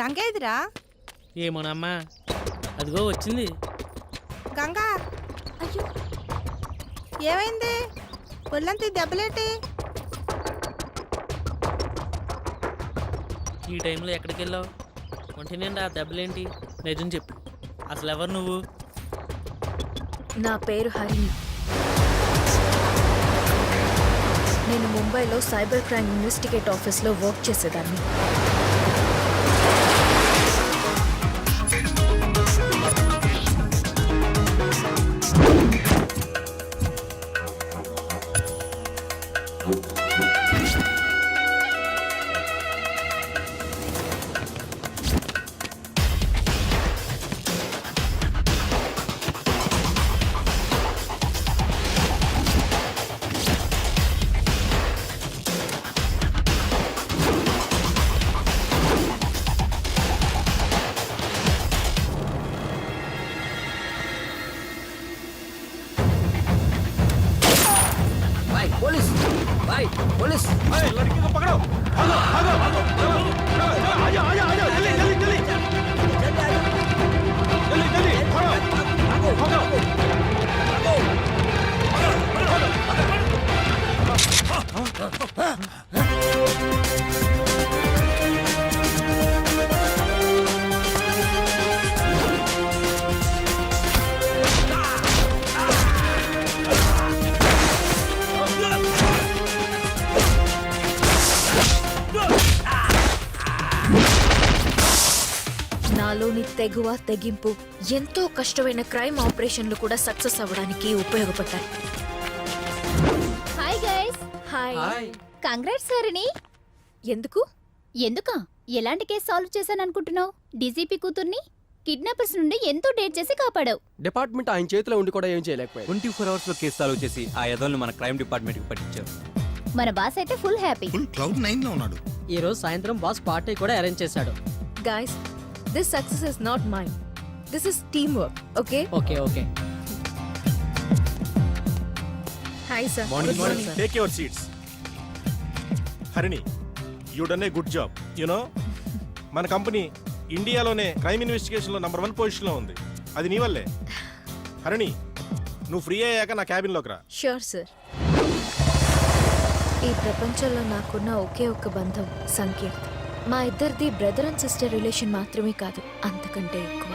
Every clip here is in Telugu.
గంగ ఎదురా ఏమోనమ్మా అదిగో వచ్చింది. గంగ! అయ్యో! ఏమైంది? ఒళ్ళంతా దెబ్బలేటి? ఈ టైంలో ఎక్కడికి వెళ్ళావు? ఒంటి నిండా ఆ దెబ్బలేంటి? నిజం చెప్పు. అసలు ఎవరు నువ్వు? నా పేరు హరిణి. నేను ముంబైలో సైబర్ క్రైమ్ ఇన్వెస్టిగేట్ ఆఫీస్లో వర్క్ చేసేదాన్ని. भाई पुलिस भाई पुलिस लड़की को पकड़ो भागो भागो भागो आजा आजा आजा जल्दी जल्दी जल्दी जल्दी जल्दी भागो भागो నాలోని తెగువ తెగింపు ఎంతో కష్టమైన క్రైమ్ ఆపరేషన్లు కూడా సక్సెస్ అవ్వడానికి ఉపయోగపడ్డాయి. Hi guys. Hi. Hi congrats సారిని ఎందుకు? ఎందుకా? ఎలాంటి కేసు సాల్వ్ చేశాను అనుకుంటున్నావు? డీజీపీ కూతుర్ని కిడ్నాపర్స్ నుండి ఎంతో డేట్ చేసి కాపాడావు. డిపార్ట్మెంట్ ఆయన చేతిలో ఉండి కూడా ఏం చేయలేకపోయాడు. ట్వంటీ ఫోర్ అవర్స్లో కేసు సాల్వ్ చేసి ఆ యదోల్ని మన క్రైమ్ డిపార్ట్మెంట్కి పట్టించారు. మన బాస్ అయితే ఫుల్ హ్యాపీ. ఫుల్ క్లౌడ్ నైన్లో ఉన్నాడు. ఈ రోజు సాయంత్రం బాస్ పార్టీ కూడా అరేంజ్ చేశాడు. Guys this success is not mine this is team work okay okay okay hi sir morning morning take your seats Harini you done a good job you know మన కంపెనీ ఇండియాలోనే క్రైమ్ ఇన్వెస్టిగేషన్లో నంబర్ వన్ పొజిషన్లో ఉంది. అది నీ వల్లే. హరిణి నువ్వు ఫ్రీ అయ్యాక నా క్యాబిన్లోకి రా. షూర్ సార్ ఈ ప్రపంచంలో నాకున్న ఒకే ఒక్క బంధం సంకీర్త్ మా ఇద్దరిది బ్రదర్ అండ్ సిస్టర్ రిలేషన్ మాత్రమే కాదు అంతకంటే ఎక్కువ.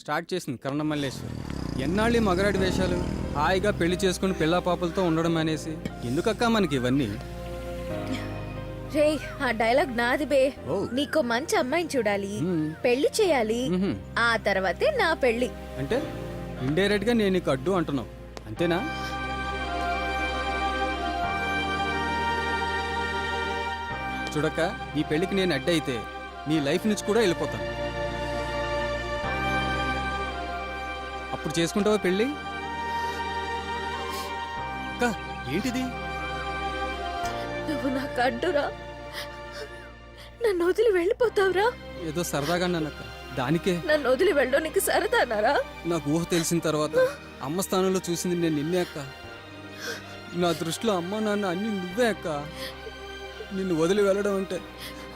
స్టార్ట్ చేసింది కరణమల్లేశ్వరి ఎన్నాళ్ళు మగరాడి వేషాలు? హాయిగా పెళ్ళి చేసుకుని పిల్ల పాపలతో ఉండడం అనేసి. ఎందుకక్క మనకి ఇవన్నీ? రే ఆ డైలాగ్ నాది బే. ఓ. నీకో మంచి అమ్మాయిని చూడాలి. మ్మ్. పెళ్ళి చేయాలి. ఆ తర్వాతే నా పెళ్ళి. అంటే ఇండైరెక్ట్గా నేను నీకు అడ్డు అంటున్నావు. అంతేనా? చూడక్క నీ పెళ్ళికి నేను అడ్డు అయితే నీ లైఫ్ నుంచి కూడా వెళ్ళిపోతాను. అప్పుడు చేసుకుంటావా పెళ్ళి అక్క ఏంటిది? నువ్వు నాకు అడ్డురా. నన్ను వదిలి వెళ్ళిపోతావురా? ఏదో సరదాగా అన్నానక్క దానికే. నన్ను వదిలి వెళ్ళడం నీకు సరదానారా నాకు ఊహ తెలిసిన తర్వాత అమ్మ స్థానంలో చూసింది నేను నిన్నే అక్క. నా దృష్టిలో అమ్మ నాన్న అన్ని నువ్వే అక్క. నిన్ను వదిలి వెళ్ళడం అంటే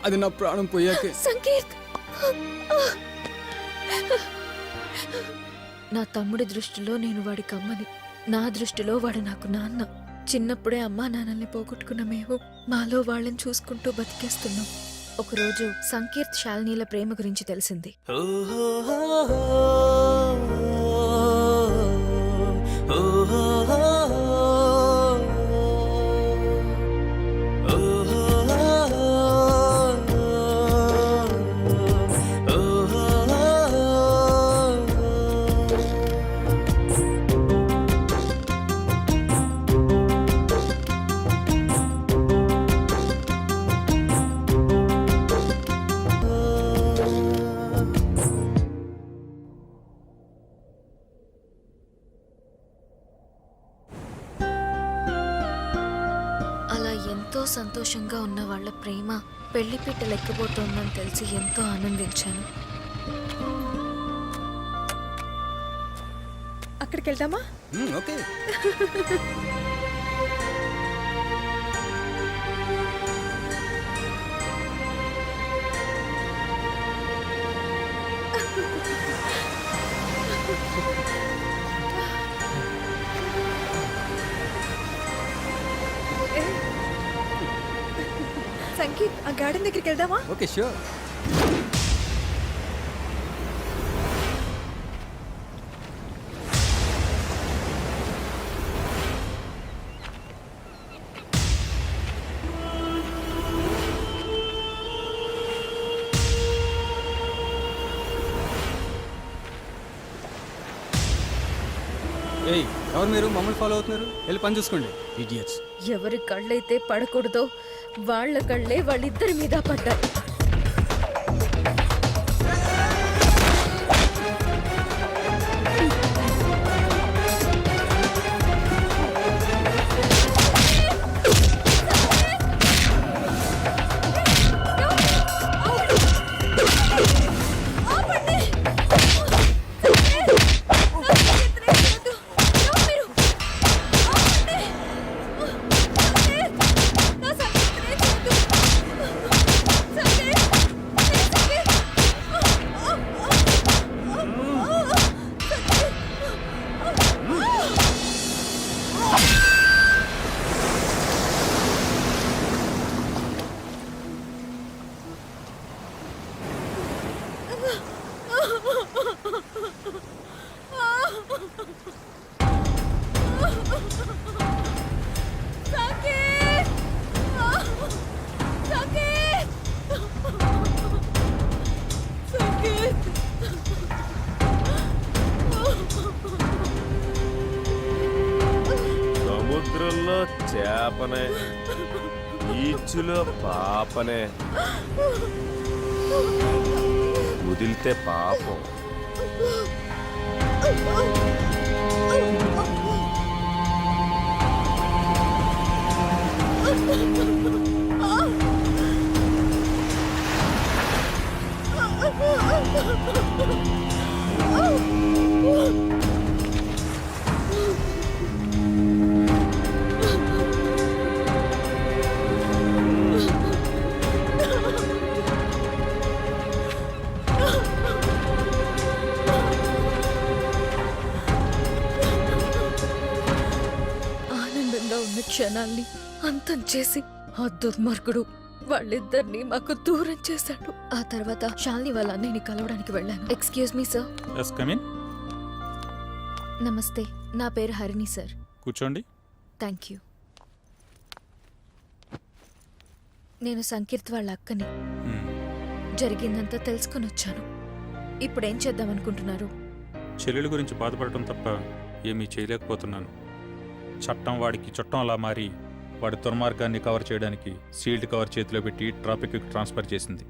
అది నా ప్రాణం పోయాకే. సంకీర్త్ నా తమ్ముడి దృష్టిలో నేను వాడికి అమ్మని నా దృష్టిలో వాడు నాకు నాన్న. చిన్నప్పుడే అమ్మా నాన్నల్ని పోగొట్టుకున్న మేము మాలో వాళ్ళని చూసుకుంటూ బతికేస్తున్నాం. ఒకరోజు సంకీర్త్ శాలినీల ప్రేమ గురించి తెలిసింది. సంతోషంగా ఉన్న వాళ్ళ ప్రేమ పెళ్ళిపీట లెక్కబోతోందని తెలిసి ఎంతో ఆనందించాను. అక్కడికి వెళ్దామా ఓకే. సంగీత్ ఆ గార్డెన్ దగ్గరికి వెళ్దామా? ఓకే షూర్ ఏయ్ ఎవరు మీరు? మమ్మల్ని ఫాలో అవుతున్నారు? వెళ్ళి పని చూసుకోండి. ఇడియట్స్ ఎవరి కళ్ళైతే పడకూడదో వాళ్ళ కళ్ళే వాళ్ళిద్దరి మీద పడ్డాయి. పాపనే. బీచ్లో పాపనే. వదిలితే పాపం. Oh! అంతం చేసి ఆ దుర్మార్గుడు వాళ్ళిద్దరిని మాకు దూరం చేశాడు. ఆ తర్వాత శాలిని వాళ్ళ అన్నయ్యని కలవడానికి వెళ్ళాను. Excuse me sir yes come in నమస్తే. నా పేరు హరిణి సార్ కూర్చోండి. థ్యాంక్ యూ నేను సంకీర్త్ వాళ్ళ అక్కని. మ్మ్. జరిగిందంతా తెలుసుకొని వచ్చాను. ఇప్పుడేం చేద్దాం అనుకుంటున్నారు? చెల్లెల గురించి బాధపడటం తప్ప ఏమీ చేయలేకపోతున్నాను. చట్టం వాడికి చుట్టం అలా మారి వాడి దుర్మార్గాన్ని కవర్ చేయడానికి సీల్డ్ కవర్ చేతిలో పెట్టి ట్రాఫిక్కి ట్రాన్స్ఫర్ చేసింది.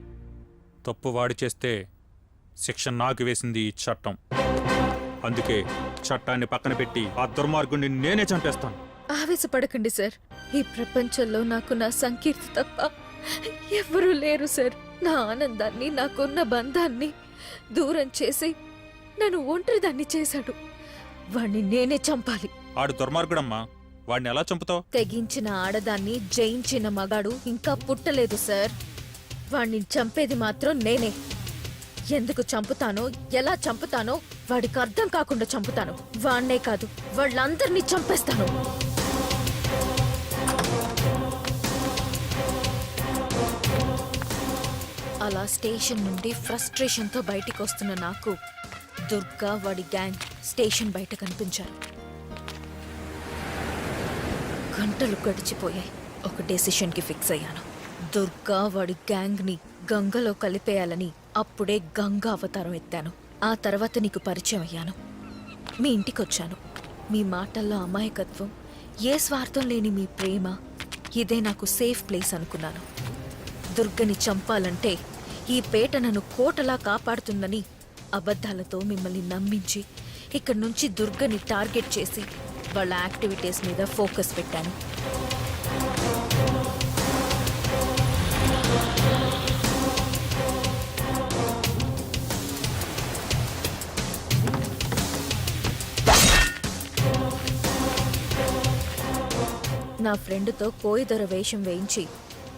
తప్పు వాడి చేస్తే శిక్ష నాకు వేసింది ఈ చట్టం. అందుకే చట్టాన్ని పక్కన పెట్టి ఆ దుర్మార్గుడిని నేనే చంపేస్తాను. ఆవేశపడకండి సార్. ఈ ప్రపంచంలో నాకు నా సంకీర్తి తప్ప ఎవ్వరూ లేరు సార్. నా ఆనందాన్ని నాకున్న బంధాన్ని దూరం చేసి నన్ను ఒంటరిదాన్ని చేశాడు. వాణ్ణి నేనే చంపాలి. ఆడు దుర్మార్గుడమ్మా. వాడిని ఎలా చంపుతావు? తెగించిన ఆడదాన్ని జయించిన మగాడు ఇంకా పుట్టలేదు సార్. వాణ్ణి చంపేది మాత్రం నేనే. ఎందుకు చంపుతానో ఎలా చంపుతానో వాడికి అర్థం కాకుండా చంపుతాను. వాణ్ణే కాదు వాళ్ళందరినీ చంపేస్తాను. అలా స్టేషన్ నుండి ఫ్రస్ట్రేషన్తో బయటికి వస్తున్న నాకు దుర్గా వాడి గ్యాంగ్ స్టేషన్ బయట కనిపించారు. గంటలు గడిచిపోయాయి. ఒక డెసిషన్కి ఫిక్స్ అయ్యాను. దుర్గా వాడి గ్యాంగ్ని గంగలో కలిపేయాలని అప్పుడే గంగా అవతారం ఎత్తాను. ఆ తర్వాత నీకు పరిచయం అయ్యాను. మీ ఇంటికి వచ్చాను మీ మాటల్లో అమాయకత్వం ఏ స్వార్థం లేని మీ ప్రేమ ఇదే నాకు సేఫ్ ప్లేస్ అనుకున్నాను. దుర్గని చంపాలంటే ఈ పేట నన్ను కోటలా కాపాడుతుందని అబద్ధాలతో మిమ్మల్ని నమ్మించి ఇక్కడి నుంచి దుర్గని టార్గెట్ చేసి వాళ్ళ యాక్టివిటీస్ మీద ఫోకస్ పెట్టాను. నా ఫ్రెండ్తో కోయిదొర వేషం వేయించి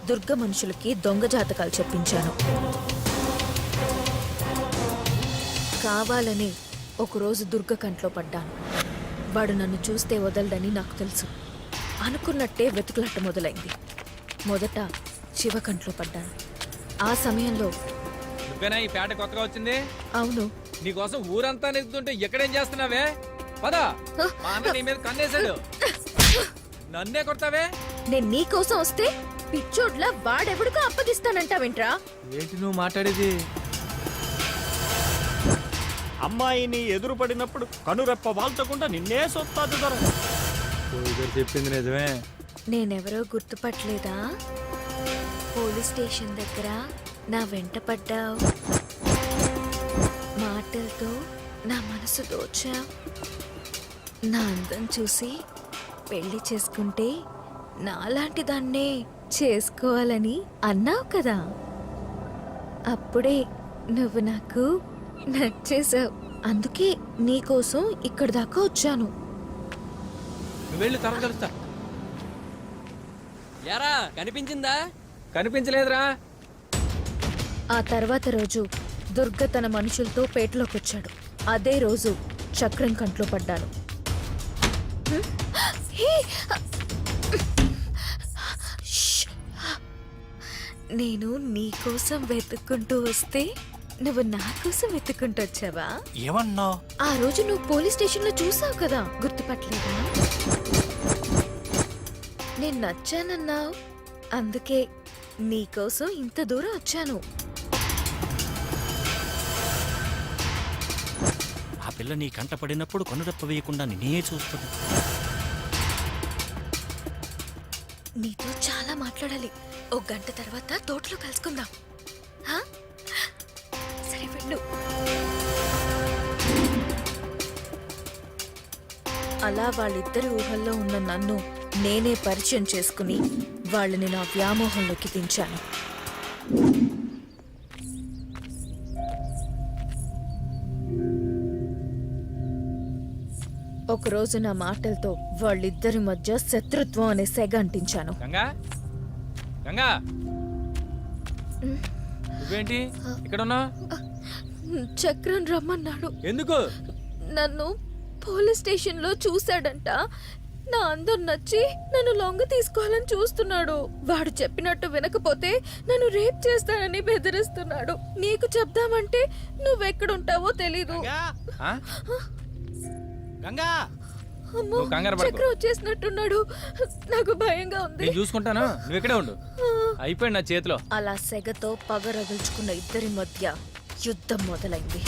దుర్గ మనుషులకి దొంగ జాతకాలు చెప్పించాను. కావాలని ఒకరోజు దుర్గ కంట్లో పడ్డాను. వాడు నన్ను చూస్తే వదలడని నాకు తెలుసు. అనుకున్నట్టే వెతుకులాట మొదలైంది. మొదట శివ కంట్లో పడ్డాను. ఆ సమయంలో నువ్వేనా ఈ పేట కొత్తగా వచ్చింది? అవును. నీకోసం ఊరంతా నెగ్గుతుంటే ఎక్కడేం చేస్తున్నావే? పదా. మా అన్న నీ మీద కన్నేశాడు. నన్నే కొడతావే? నేను నీకోసం వస్తే పిచ్చోడ్లా వాడెవడికో అప్పగిస్తానంటావేంట్రా? ఏంటి నువ్వు మాట్లాడేది? అమ్మాయిని ఎదురుపడినప్పుడు కనురెప్ప వాల్చకుండా నిన్నే సొత్తాదు దొర చెప్పింది నిజమే. నేనెవరో గుర్తుపట్టలేదా? పోలీస్ స్టేషన్ దగ్గర నా వెంట పడ్డావు. మాటలతో నా మనసు దోచా నా అందం చూసి పెళ్ళి చేసుకుంటే నాలాంటి దాన్నే చేసుకోవాలని అన్నావు కదా. అప్పుడే నువ్వు నాకు నచ్చేసావు అందుకే నీకోసం ఇక్కడి దాకా వచ్చాను. నువ్వు వెళ్ళి తర్వాత కలుస్తా. యారా కనిపించిందా? కనిపించలేదురా. ఆ తర్వాత రోజు దుర్గ తన మనుషులతో పేటలోకి వచ్చాడు అదే రోజు చక్రం కంట్లో పడ్డాను! నేను నీకోసం వెతుక్కుంటూ వస్తే నువ్వు నా కోసం వెతుక్కుంటూ వచ్చావా ఏమన్నావు? ఆ రోజు నువ్వు పోలీస్ స్టేషన్లో చూసావు కదా గుర్తుపట్టలేదా? నేను నచ్చానన్నావు అందుకే నీకోసం ఇంత దూరం వచ్చాను. ఆ పిల్ల నీ కంట పడినప్పుడు కనురెప్ప వేయకుండా నిన్నే చూస్తుంది. నీతో చాలా మాట్లాడాలి. ఓ గంట తర్వాత తోటలో కలుసుకుందాం. హా? అలా వాళ్ళిద్దరి ఊహల్లో ఉన్న నన్ను నేనే పరిచయం చేసుకుని వాళ్ళని నా వ్యామోహంలోకి దించాను. ఒకరోజు నా మాటలతో వాళ్ళిద్దరి మధ్య శత్రుత్వం అనే సెగ అంటించాను. గంగా! గంగా! నువ్వేంటి? ఇక్కడ ఉన్నావు చక్రం రమ్మన్నాడు. ఎందుకు? నన్ను పోలీస్ స్టేషన్లో చూశాడంట. నా అందం నచ్చి నన్ను లొంగ తీసుకోవాలని చూస్తున్నాడు. వాడు చెప్పినట్టు వినకపోతే నన్ను రేప్ చేస్తానని బెదిరిస్తున్నాడు. నీకు చెప్దామంటే నువ్వెక్కడుంటావో తెలీదు? గంగా! అమ్మో నువ్వు కంగారు పడకు. చక్రం వచ్చేసినట్టున్నాడు. నాకు భయంగా ఉంది. నేను చూసుకుంటాను? నువ్వు ఇక్కడే ఉండు. అయిపోయింది నా చేతిలో. అలా సెగతో పగ రగుల్చుకున్న ఇద్దరి మధ్య యుద్ధం మొదలైంది.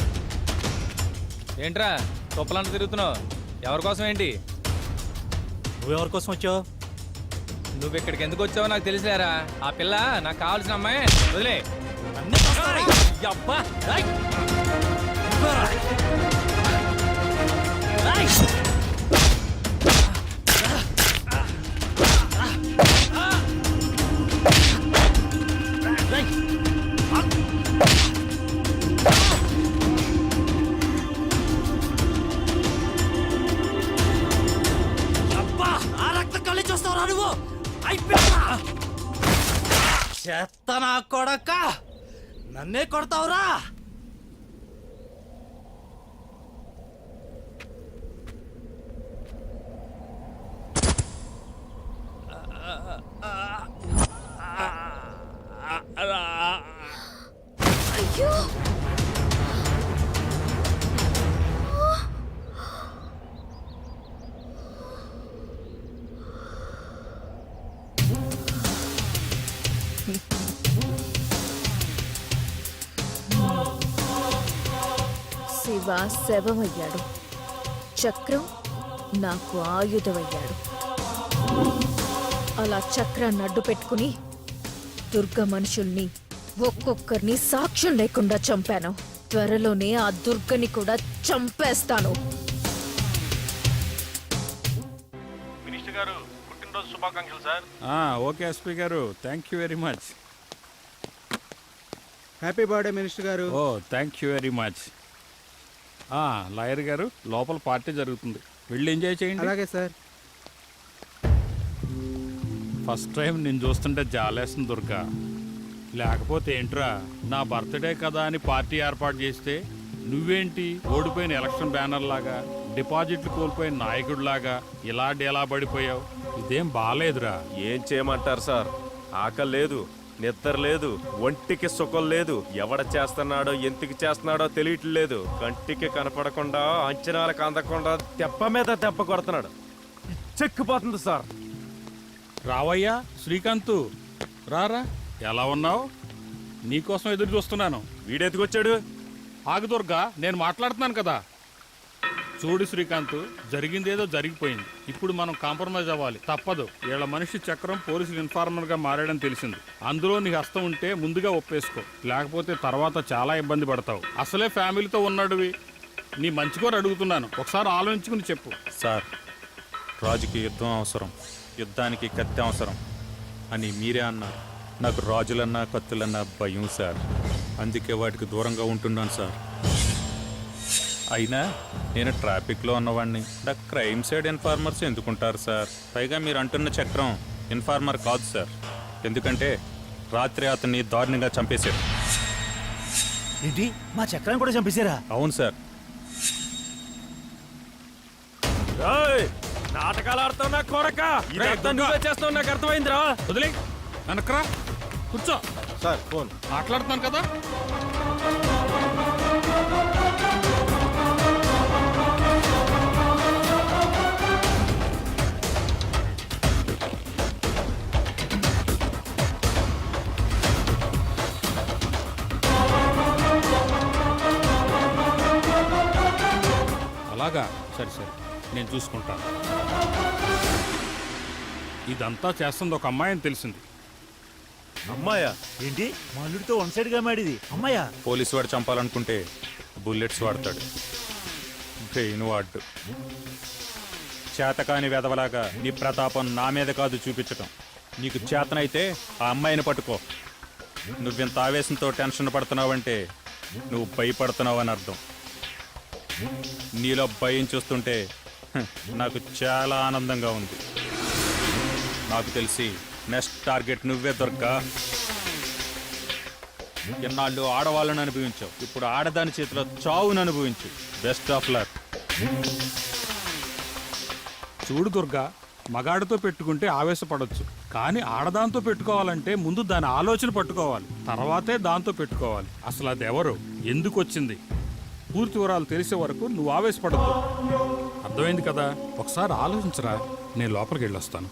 ఏంట్రా? తుప్పలంట తిరుగుతున్నావు. ఎవరి కోసం ఏంటి? నువ్వెవరి కోసం వచ్చావు? నువ్వు ఇక్కడికి ఎందుకు వచ్చావో నాకు తెలిసారా ఆ పిల్ల నాకు కావాల్సిన అమ్మాయి. వదిలే. అబ్బా రేయ్. చెత్త నా కొడక. నన్నే కొడతావురా. శివ శవమయ్యాడు చక్రం నాకు ఆయుధమయ్యాడు. అలా చక్రాన్ని అడ్డు పెట్టుకుని దుర్గ మనుషుల్ని ఒక్కొక్కరిని సాక్ష్యం లేకుండా చంపాను. త్వరలోనే ఆ దుర్గని కూడా చంపేస్తాను. మినిస్టర్ గారు పుట్టినరోజు శుభాకాంక్షలు సార్. ఓకే ఎస్పీ గారు. Thank you very much. Happy birthday minister గారు. ఓ thank you very much. Lawyer గారు లోపల పార్టీ జరుగుతుంది. వెళ్ళి ఎంజాయ్ చేయండి. అలాగే సార్. ఫస్ట్ టైం నేను చూస్తుంటే జాలేస్తుంది దుర్గా. లేకపోతే ఏంట్రా నా బర్త్డే కదా అని పార్టీ ఏర్పాటు చేస్తే నువ్వేంటి? ఓడిపోయిన ఎలక్షన్ బ్యానర్ లాగా డిపాజిట్లు కోల్పోయిన నాయకుడిలాగా ఇలా డేలా పడిపోయావు. ఇదేం బాలేదురా. ఏం చేయమంటారు సార్? ఆకలి లేదు. నిద్ర లేదు ఒంటికి సుఖం లేదు ఎవడ చేస్తున్నాడో ఎందుకు చేస్తున్నాడో తెలియట్లేదు. కంటికి కనపడకుండా అంచనాలకు అందకుండా దెబ్బ మీద దెబ్బ కొడుతున్నాడు. చెక్కుపోతుంది సార్. రావయ్యా శ్రీకాంత్ రారా ఎలా ఉన్నావు? నీకోసం ఎదురు చూస్తున్నాను. వీడెత్తుకొచ్చాడు ఆగు దుర్గా నేను మాట్లాడుతున్నాను కదా. చూడు శ్రీకాంత్ జరిగిందేదో జరిగిపోయింది. ఇప్పుడు మనం కాంప్రమైజ్ అవ్వాలి. తప్పదు. వీళ్ళ మనిషి చక్రం పోలీసులు ఇన్ఫార్మర్గా మారాడని తెలిసింది. అందులో నీకు హస్తం ఉంటే ముందుగా ఒప్పేసుకో. లేకపోతే తర్వాత చాలా ఇబ్బంది పడతావు. అసలే ఫ్యామిలీతో ఉన్నాడువి. నీ మంచి కూడా అడుగుతున్నాను. ఒకసారి ఆలోచించుకుని చెప్పు. సార్ రాజుకి యుద్ధం అవసరం. యుద్ధానికి కత్తి అవసరం. అని మీరే అన్నారు. నాకు రాజులన్నా కత్తులన్నా భయం సార్. అందుకే వాటికి దూరంగా ఉంటున్నాను సార్. అయినా నేను ట్రాఫిక్లో ఉన్నవాడిని ద క్రైమ్ సైడ్ ఇన్ఫార్మర్స్ ఎందుకుంటారు సార్? పైగా మీరు అంటున్న చక్రం ఇన్ఫార్మర్ కాదు సార్. ఎందుకంటే రాత్రి అతన్ని దారుణంగా చంపేశారు. ఏంటి? మా చక్రాన్ని కూడా చంపేశారా? అవును సార్. ఏయ్! నాటకాలు ఆడుతున్నా కొడక ఇదంతా నువ్వే చేస్తావు నాకు అర్థమైందిరా. వదిలే. వెనక్రా కూర్చో. Sir phone. మాట్లాడుతున్నాను కదా. అలాగా? సరే సరే. నేను చూసుకుంటాను ఇదంతా చేస్తుంది ఒక అమ్మాయి అని తెలిసింది. అమ్మాయా? ఏంటి? మా అల్లుడితో వన్ సైడ్గా మాడిది. అమ్మాయ్యా పోలీసు వాడు చంపాలనుకుంటే బుల్లెట్స్ వాడతాడు. బ్రెయిన్ వాడు. చేతకాని వెదవలాగా నీ ప్రతాపం నా మీద కాదు చూపించటం. నీకు చేతనైతే ఆ అమ్మాయిని పట్టుకో. నువ్వింత ఆవేశంతో టెన్షన్ పడుతున్నావంటే నువ్వు భయపడుతున్నావు అని అర్థం. నీలో భయం చూస్తుంటే నాకు చాలా ఆనందంగా ఉంది. నాకు తెలిసి నెక్స్ట్ టార్గెట్ నువ్వే దొరకా ఎన్నాళ్ళు ఆడవాళ్ళని అనుభవించావు. ఇప్పుడు ఆడదాని చేతిలో చావును అనుభవించు. Best of luck. చూడు దుర్గా మగాడితో పెట్టుకుంటే ఆవేశపడొచ్చు. కానీ ఆడదాంతో పెట్టుకోవాలంటే ముందు దాని ఆలోచన పట్టుకోవాలి. తర్వాతే దాంతో పెట్టుకోవాలి. అసలు అది ఎవరు ఎందుకు వచ్చింది పూర్తి వివరాలు తెలిసే వరకు నువ్వు ఆవేశపడద్దు అర్థమైంది కదా? ఒకసారి ఆలోచించరా నేను లోపలికి వెళ్ళొస్తాను.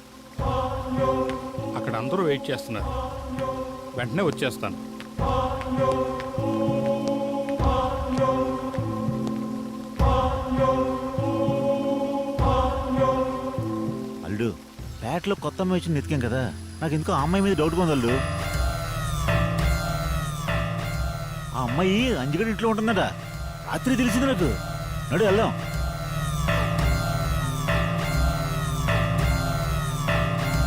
అక్కడ అందరూ వెయిట్ చేస్తున్నారు. వెంటనే వచ్చేస్తాను. అల్లుడు పేటలో కొత్త అమ్మాయి వచ్చింది ఎతికాం కదా? నాకు ఎందుకో ఆ అమ్మాయి మీద డౌట్ ఉంది అల్లుడు ఆ అమ్మాయి అంజగడి ఇంట్లో ఉంటుందట. రాత్రి తెలిసింది నాకు. నడు వెళ్దాం.